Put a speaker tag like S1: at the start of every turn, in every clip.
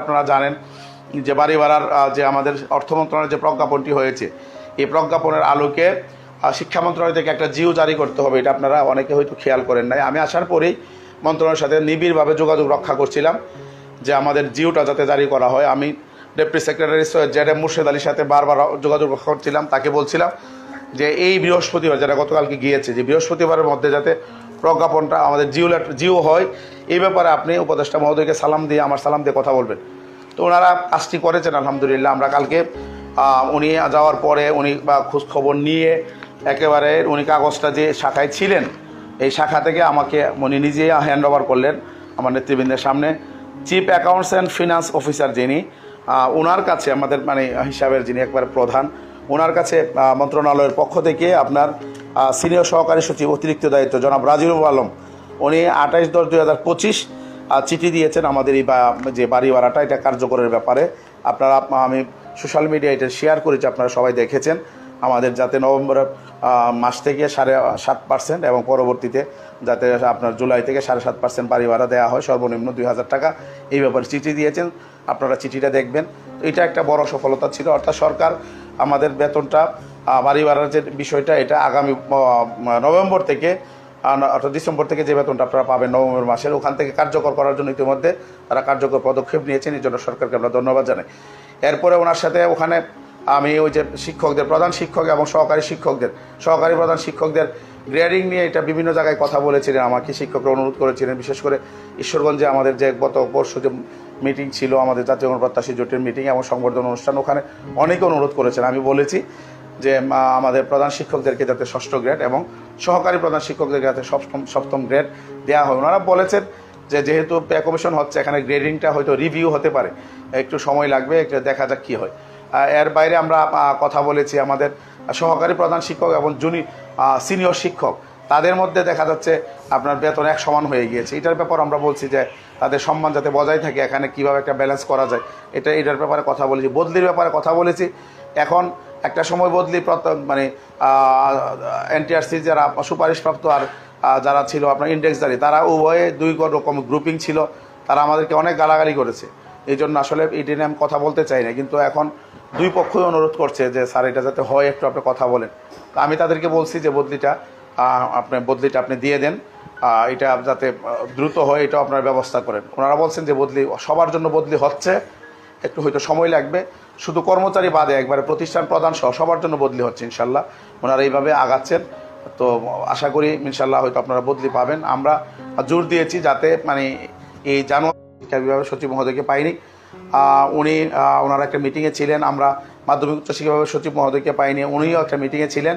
S1: আপনারা জানেন যে বাড়ি ভাড়ার যে আমাদের অর্থ মন্ত্রণালয়ের যে প্রজ্ঞাপনটি হয়েছে, এই প্রজ্ঞাপনের আলোকে শিক্ষা মন্ত্রণালয় থেকে একটা জিও জারি করতে হবে, এটা আপনারা অনেকে হয়তো খেয়াল করেন নাই। আমি আসার পরেই মন্ত্রণালয়ের সাথে নিবিড়ভাবে যোগাযোগ রক্ষা করছিলাম যে আমাদের জিওটা যাতে জারি করা হয়। আমি deputy secretary Z M Murshed আলীর সাথে বারবার যোগাযোগ করছিলাম, তাকে বলছিলাম যে এই বৃহস্পতিবার, যেটা গতকালকে গিয়েছে, যে বৃহস্পতিবারের মধ্যে যাতে প্রজ্ঞাপনটা আমাদের জিও জিও হয়। এই ব্যাপারে আপনি উপদেষ্টা মহোদয়কে সালাম দিয়ে, আমার সালাম দিয়ে কথা বলবেন। তো ওনারা কাজটি করেছেন, আলহামদুলিল্লাহ। আমরা কালকে উনি যাওয়ার পরে উনি বা খোঁজ খবর নিয়ে একেবারে উনি কাগজটা যে শাখায় ছিলেন, এই শাখা থেকে আমাকে উনি নিজেই হ্যান্ড ওভার করলেন আমার নেতৃবৃন্দের সামনে। Chief accounts and finance officer যিনি ওনার কাছে আমাদের মানে হিসাবের যিনি একবারে প্রধান ওনার কাছে মন্ত্রণালয়ের পক্ষ থেকে আপনার সিনিয়র সহকারী সচিব, অতিরিক্ত দায়িত্ব, জনাব রাজিউল আলম। উনি আঠাইশ দশ দুই হাজার পঁচিশ চিঠি দিয়েছেন আমাদের এই যে বাড়ি ভাড়াটা এটা কার্যকরের ব্যাপারে। আপনারা আমি সোশ্যাল মিডিয়া এটা শেয়ার করেছি, আপনারা সবাই দেখেছেন। আমাদের যাতে নভেম্বর মাস থেকে সাড়ে সাত পার্সেন্ট এবং পরবর্তীতে যাতে আপনার জুলাই থেকে সাড়ে সাত পার্সেন্ট বাড়ি ভাড়া দেওয়া হয়, সর্বনিম্ন দুই হাজার টাকা। এই ব্যাপারে চিঠি দিয়েছেন, আপনারা চিঠিটা দেখবেন। এটা একটা বড় সফলতা ছিল। অর্থাৎ সরকার আমাদের বেতনটা বাড়ি ভাড়ার যে বিষয়টা, এটা আগামী নভেম্বর থেকে অর্থাৎ ডিসেম্বর থেকে যে বেতনটা আপনারা পাবেন নভেম্বর মাসের, ওখান থেকে কার্যকর করার জন্য ইতিমধ্যে তারা কার্যকর পদক্ষেপ নিয়েছেন, এই জন্য সরকারকে আমরা ধন্যবাদ জানাই। এরপরে ওনার সাথে ওখানে আমি ওই যে শিক্ষকদের, প্রধান শিক্ষক এবং সহকারী শিক্ষকদের, সহকারী প্রধান শিক্ষকদের গ্রেডিং নিয়ে এটা বিভিন্ন জায়গায় কথা বলেছিলেন, আমাকে শিক্ষকরা অনুরোধ করেছিলেন, বিশেষ করে ঈশ্বরগঞ্জে আমাদের যে গত পরশু যে মিটিং ছিল, আমাদের জাতীয় গণপ্রত্যাশী জোটের মিটিং এবং সংবর্ধনা অনুষ্ঠান, ওখানে অনেকে অনুরোধ করেছেন, আমি বলেছি যে আমাদের প্রধান শিক্ষকদেরকে যাতে ষষ্ঠ গ্রেড এবং সহকারী প্রধান শিক্ষকদেরকে যাতে সপ্তম সপ্তম গ্রেড দেওয়া হয়। ওনারা বলেছেন যে, যেহেতু পে কমিশন হচ্ছে, এখানে গ্রেডিংটা হয়তো রিভিউ হতে পারে। একটু সময় লাগবে, একটু দেখা যাক কী হয়। এর বাইরে আমরা কথা বলেছি আমাদের সহকারী প্রধান শিক্ষক এবং জুনি সিনিয়র শিক্ষক। তাদের মধ্যে দেখা যাচ্ছে আপনার বেতন এক সমান হয়ে গিয়েছে। এটার ব্যাপার আমরা বলছি যে, তাদের সম্মান যাতে বজায় থাকে, এখানে কীভাবে একটা ব্যালেন্স করা যায়, এটা, এটার ব্যাপারে কথা বলেছি। বদলির ব্যাপারে কথা বলেছি। এখন একটা সময় বদলি মানে এনটিআরসি যারা সুপারিশপ্রাপ্ত আর যারা ছিল আপনার ইন্ডেক্সদারি তারা উভয়ে দুই রকম গ্রুপিং ছিল। তারা আমাদেরকে অনেক গালাগালি করেছে। এই জন্য আসলে এটি নিয়ে আমি কথা বলতে চাই না। কিন্তু এখন দুই পক্ষই অনুরোধ করছে যে, স্যার, এটা যাতে হয়, একটু আপনি কথা বলেন। তা আমি তাদেরকে বলছি যে, বদলিটা আপনি বদলিটা আপনি দিয়ে দেন। এটা যাতে দ্রুত হয় এটা আপনার ব্যবস্থা করেন। ওনারা বলছেন যে, বদলি সবার জন্য বদলি হচ্ছে। একটু হয়তো সময় লাগবে। শুধু কর্মচারী বাদে একবারে প্রতিষ্ঠান প্রধান সহ সবার জন্য বদলি হচ্ছে ইনশাল্লাহ। ওনারা এইভাবে আগাচ্ছেন। তো আশা করি ইনশাল্লাহ হয়তো আপনারা বদলি পাবেন। আমরা জোর দিয়েছি যাতে মানে এই জানুয়ারি শিক্ষা বিভাগের সচিব মহোদয়কে পাইনি। উনি ওনারা একটা মিটিংয়ে ছিলেন। আমরা মাধ্যমিক উচ্চ শিক্ষা বিভাগের সচিব মহোদয়কে পাইনি। উনিও একটা মিটিংয়ে ছিলেন।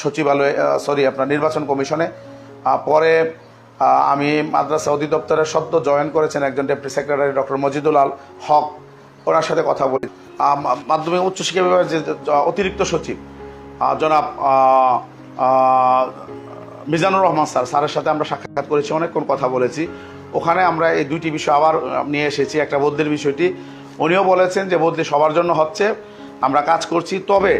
S1: সচিবালয়ে সরি, আপনার নির্বাচন কমিশনে। পরে আমি মাদ্রাসা অধিদপ্তরের সদ্য জয়েন করেছেন একজন deputy secretary doctor Majidul Al Haque. ওনার সাথে কথা বলি। মাধ্যমিক উচ্চশিক্ষা বিভাগের যে অতিরিক্ত সচিব জনাব মিজানুর রহমান স্যার, স্যারের সাথে আমরা সাক্ষাৎ করেছি, অনেকক্ষণ কথা বলেছি। ওখানে আমরা এই দুইটি বিষয় আবার নিয়ে এসেছি, একটা বদলির বিষয়টি। উনিও বলেছেন যে বদলি সবার জন্য হচ্ছে, আমরা কাজ করছি, তবে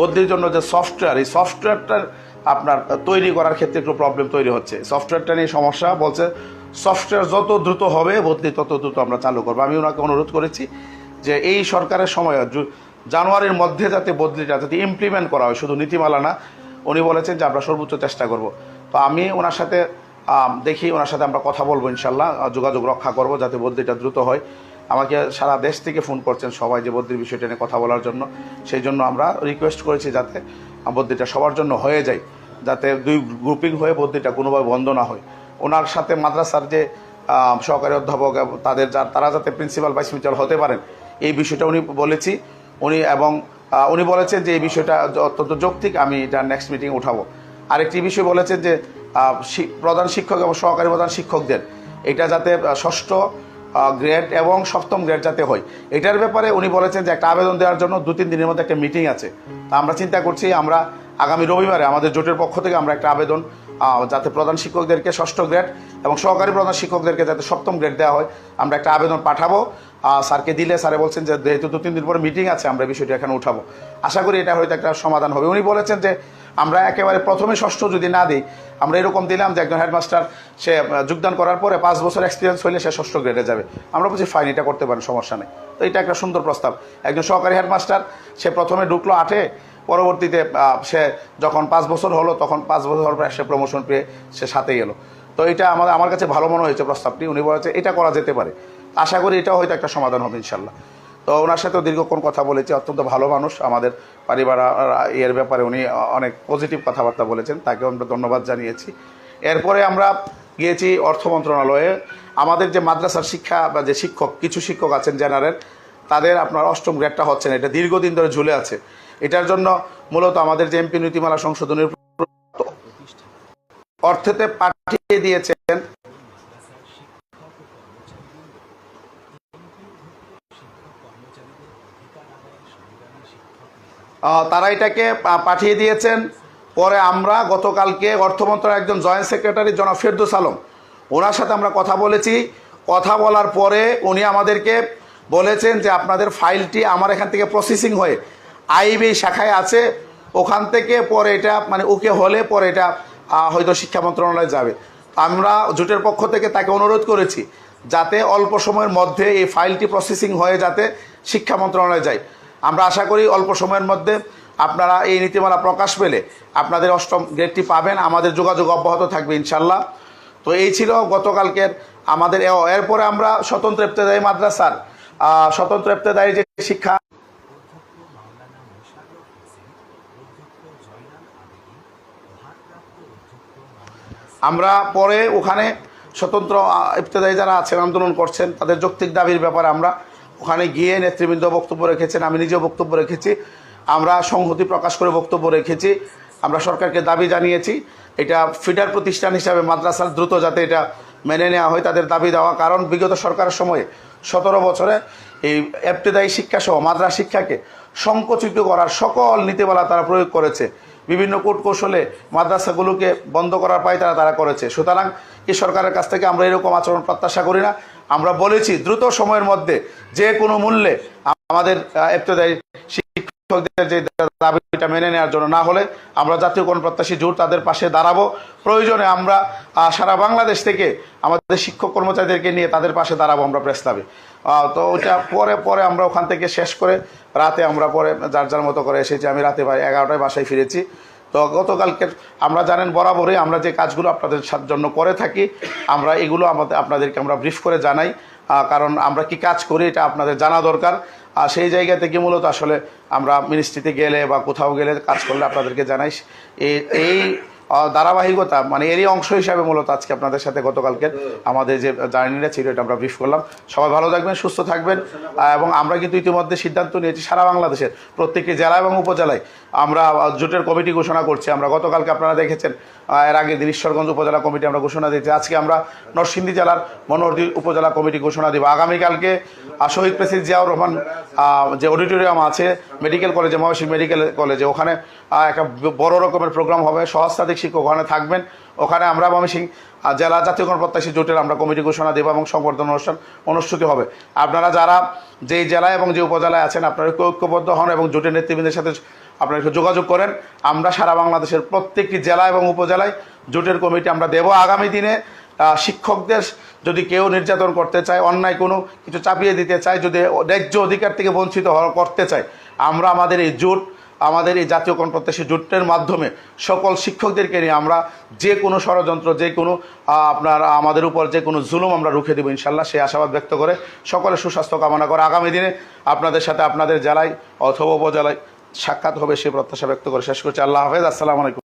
S1: বদলির জন্য যে সফটওয়্যার এই সফটওয়্যারটার আপনার তৈরি করার ক্ষেত্রে একটু প্রবলেম তৈরি হচ্ছে। সফটওয়্যারটা নিয়ে সমস্যা, বলছে সফটওয়্যার যত দ্রুত হবে, বদলি তত দ্রুত আমরা চালু করব। আমি ওনাকে অনুরোধ করেছি যে এই সরকারের সময় জানুয়ারির মধ্যে যাতে বদলিটা, যাতে ইমপ্লিমেন্ট করা হয়, শুধু নীতিমালা না, উনি বলেছেন যে আমরা সর্বোচ্চ চেষ্টা করব। তো আমি ওনার সাথে দেখি, ওনার সাথে আমরা কথা বলব ইনশাল্লাহ যোগাযোগ রক্ষা করব যাতে বদলিটা দ্রুত হয়। আমাকে সারা দেশ থেকে ফোন করছেন সবাই যে বদলির বিষয়টা নিয়ে কথা বলার জন্য। সেই জন্য আমরা রিকোয়েস্ট করেছি যাতে বদলিটা সবার জন্য হয়ে যায়। যাতে দুই গ্রুপিং হয়ে বদলিটা কোনোভাবে বন্ধ না হয়। ওনার সাথে মাদ্রাসার যে সহকারী অধ্যাপক তাদের যা তারা যাতে প্রিন্সিপাল ভাইস প্রিন্সিপাল হতে পারেন, এই বিষয়টা উনি বলেছি। উনি এবং উনি বলেছেন যে এই বিষয়টা অত্যন্ত যৌক্তিক, আমি এটা নেক্সট মিটিং উঠাবো। আরেকটি বিষয় বলেছেন যে প্রধান শিক্ষক এবং সহকারী প্রধান শিক্ষকদের, এটা যাতে ষষ্ঠ গ্রেড এবং সপ্তম গ্রেড যাতে হয়। এটার ব্যাপারে উনি বলেছেন যে একটা আবেদন দেওয়ার জন্য দু তিন দিনের মধ্যে একটা মিটিং আছে। তা আমরা চিন্তা করছি, আমরা আগামী রবিবারে আমাদের জোটের পক্ষ থেকে আমরা একটা আবেদন যাতে প্রধান শিক্ষকদেরকে ষষ্ঠ গ্রেড এবং সহকারী প্রধান শিক্ষকদেরকে যাতে সপ্তম গ্রেড দেওয়া হয়, আমরা একটা আবেদন পাঠাবো। স্যারকে দিলে স্যারে বলছেন যে যেহেতু দু তিন দিন পরে মিটিং আছে, আমরা বিষয়টি এখানে উঠাবো। আশা করি এটা হয়তো একটা সমাধান হবে। উনি বলেছেন যে আমরা একেবারে প্রথমে ষষ্ঠ যদি না দিই, আমরা এরকম দিলাম যে একজন হেডমাস্টার, সে যোগদান করার পরে পাঁচ বছর এক্সপিরিয়েন্স হইলে সে ষষ্ঠ গ্রেডে যাবে। আমরা বলছি ফাইন এটা করতে পারেন, সমস্যা নেই। তো এটা একটা সুন্দর প্রস্তাব। একজন সহকারী হেডমাস্টার, সে প্রথমে ঢুকলো আটে পরবর্তীতে সে যখন পাঁচ বছর হলো, তখন পাঁচ বছর হওয়ার পরে সে প্রমোশন পেয়ে সে সাথেই এলো। তো এটা আমাদের, আমার কাছে ভালো মনে হয়েছে প্রস্তাবটি। উনি বলেছে, এটা করা যেতে পারে। আশা করি এটাও হয়তো একটা সমাধান হবে ইনশাল্লাহ তো ওনার সাথেও দীর্ঘক্ষণ কথা বলেছি, অত্যন্ত ভালো মানুষ। আমাদের পরিবার এর ব্যাপারে উনি অনেক পজিটিভ কথাবার্তা বলেছেন, তাকেও আমরা ধন্যবাদ জানিয়েছি। এরপরে আমরা গিয়েছি অর্থ মন্ত্রণালয়ে। আমাদের যে মাদ্রাসার শিক্ষা বা যে শিক্ষক, কিছু শিক্ষক আছেন জেনারেল তাদের আপনার অষ্টম গ্রেডটা হচ্ছে না, এটা দীর্ঘদিন ধরে ঝুলে আছে। এটার জন্য মূলত আমাদের যে এমপি নীতিমালা সংশোধনের অর্থেতে পাঠিয়ে দিয়েছেন। তারা এটাকে পাঠিয়ে দিয়েছেন। পরে আমরা গতকালকে অর্থ একজন জয়েন্ট সেক্রেটারি জনাব ফেরদুস আলম, ওনার সাথে আমরা কথা বলেছি। কথা বলার পরে উনি আমাদেরকে বলেছেন যে আপনাদের ফাইলটি আমার এখান থেকে প্রসেসিং হয়ে আইবি শাখায় আছে, ওখান থেকে পরে এটা মানে ওকে হলে পরে এটা হয়তো শিক্ষা মন্ত্রণালয়ে যাবে। আমরা জোটের পক্ষ থেকে তাকে অনুরোধ করেছি যাতে অল্প সময়ের মধ্যে এই ফাইলটি প্রসেসিং হয়ে যাতে শিক্ষা মন্ত্রণালয়ে যায়। আমরা আশা করি অল্প সময়ের মধ্যে আপনারা এই নীতিমালা প্রকাশ পেলে আপনাদের অষ্টম গ্রেডটি পাবেন, আমাদের যোগাযোগ অব্যাহত থাকবে ইনশাল্লাহ তো এই ছিল গতকালকের আমাদের এরপরে আমরা স্বতন্ত্র ইফতেদায়ী মাদ্রাসার স্বতন্ত্র ইফতেদায়ী যে শিক্ষা আমরা পরে ওখানে স্বতন্ত্র ইফতেদায়ী যারা আছেন, আন্দোলন করছেন, তাদের যৌক্তিক দাবির ব্যাপারে আমরা ওখানে গিয়ে নেতৃবৃন্দ বক্তব্য রেখেছেন, আমি নিজেও বক্তব্য রেখেছি, আমরা সংহতি প্রকাশ করে বক্তব্য রেখেছি, আমরা সরকারকে দাবি জানিয়েছি, এটা ফিডার প্রতিষ্ঠান হিসাবে মাদ্রাসার দ্রুত যাতে এটা মেনে নেওয়া হয়, তাদের দাবি দেওয়া, কারণ বিগত সরকারের সময়ে সতেরো বছরে এই এফতেদায়ী শিক্ষাসহ মাদ্রাসা শিক্ষাকে সংকুচিত করার সকল নীতিমালা তারা প্রয়োগ করেছে। বিভিন্ন কূটকৌশলে মাদ্রাসাগুলোকে বন্ধ করার পায় তারা তারা করেছে। সুতরাং এই সরকারের কাছ থেকে আমরা এরকম আচরণ প্রত্যাশা করি না। আমরা বলেছি দ্রুত সময়ের মধ্যে যে কোনো মূল্যে আমাদের এফতেদায়ী শিক্ষকদের যে দাবিটা মেনে নেওয়ার জন্য। না হলে আমরা জাতীয় কোন প্রত্যাশী জোট তাদের পাশে দাঁড়াবো। প্রয়োজনে আমরা সারা বাংলাদেশ থেকে আমাদের শিক্ষক কর্মচারীদেরকে নিয়ে তাদের পাশে দাঁড়াবো আমরা প্রেস ক্লাবে। আহ, তো ওইটা পরে পরে আমরা ওখান থেকে শেষ করে রাতে আমরা পরে যার যার মতো করে এসেছি। আমি রাতে এগারোটায় বাসায় ফিরেছি। তো গতকালকে আমরা জানেন বরাবরই আমরা যে কাজগুলো আপনাদের জন্য করে থাকি আমরা এগুলো আমাদের আপনাদেরকে আমরা ব্রিফ করে জানাই। কারণ আমরা কি কাজ করি এটা আপনাদের জানা দরকার। আর সেই জায়গা থেকে মূলত আসলে আমরা মিনিস্ট্রিতে গেলে বা কোথাও গেলে কাজ করলে আপনাদেরকে জানাই। এই ধারাবাহিকতা মানে এরই অংশ হিসাবে মূলত আজকে আপনাদের সাথে গতকালকে আমাদের যে জার্নিটা ছিল এটা আমরা ব্রিফ করলাম। সবাই ভালো থাকবেন সুস্থ থাকবেন এবং আমরা কিন্তু ইতিমধ্যে সিদ্ধান্ত নিয়েছি সারা বাংলাদেশের প্রত্যেকটি জেলা এবং উপজেলায় আমরা জোটের কমিটি ঘোষণা করছি। আমরা গতকালকে আপনারা দেখেছেন এর আগে ঈশ্বরগঞ্জ উপজেলা কমিটি আমরা ঘোষণা দিয়েছি। আজকে আমরা নরসিংদী জেলার মনোহরদী উপজেলা কমিটি ঘোষণা দিব। আগামীকালকে শহীদ প্রেসিডেন্ট জিয়াউর রহমান যে অডিটোরিয়াম আছে মেডিকেল কলেজে মহাশিব মেডিকেল কলেজে ওখানে একটা বড় রকমের প্রোগ্রাম হবে। সহস্রাধিক শিক্ষক ওখানে থাকবেন। ওখানে আমরা ময়মনসিং জেলা জাতীয় প্রত্যাশী জোটের আমরা কমিটি ঘোষণা দেবো এবং সংবর্ধনা অনুষ্ঠান অনুষ্ঠিত হবে। আপনারা যারা যেই জেলায় এবং যে উপজেলায় আছেন, আপনারা ঐক্যবদ্ধ হন এবং জোটের নেতৃবৃন্দের সাথে আপনারা যোগাযোগ করেন। আমরা সারা বাংলাদেশের প্রত্যেকটি জেলা এবং উপজেলায় জোটের কমিটি আমরা দেব। আগামী দিনে শিক্ষকদের যদি কেউ নির্যাতন করতে চায়, অন্যায় কোনো কিছু চাপিয়ে দিতে চায়, যদি ন্যায্য অধিকার থেকে বঞ্চিত করতে চায়, আমরা আমাদের এই জোট আমাদের এই জাতীয় কর্মপ্রত্যাশী জোটের মাধ্যমে সকল শিক্ষকদেরকে নিয়ে আমরা যে কোনো ষড়যন্ত্র, যে কোনো আপনার আমাদের উপর যে কোনো জুলুম আমরা রুখে দেবো ইনশাল্লাহ। সেই আশাবাদ ব্যক্ত করে সকলে সুস্বাস্থ্য কামনা করে আগামী দিনে আপনাদের সাথে আপনাদের জেলায় অথবা উপজেলায় সাক্ষাৎ হবে সেই প্রত্যাশা ব্যক্ত করে। শেষ করছি। আল্লাহ হাফেজ। আসসালামু আলাইকুম।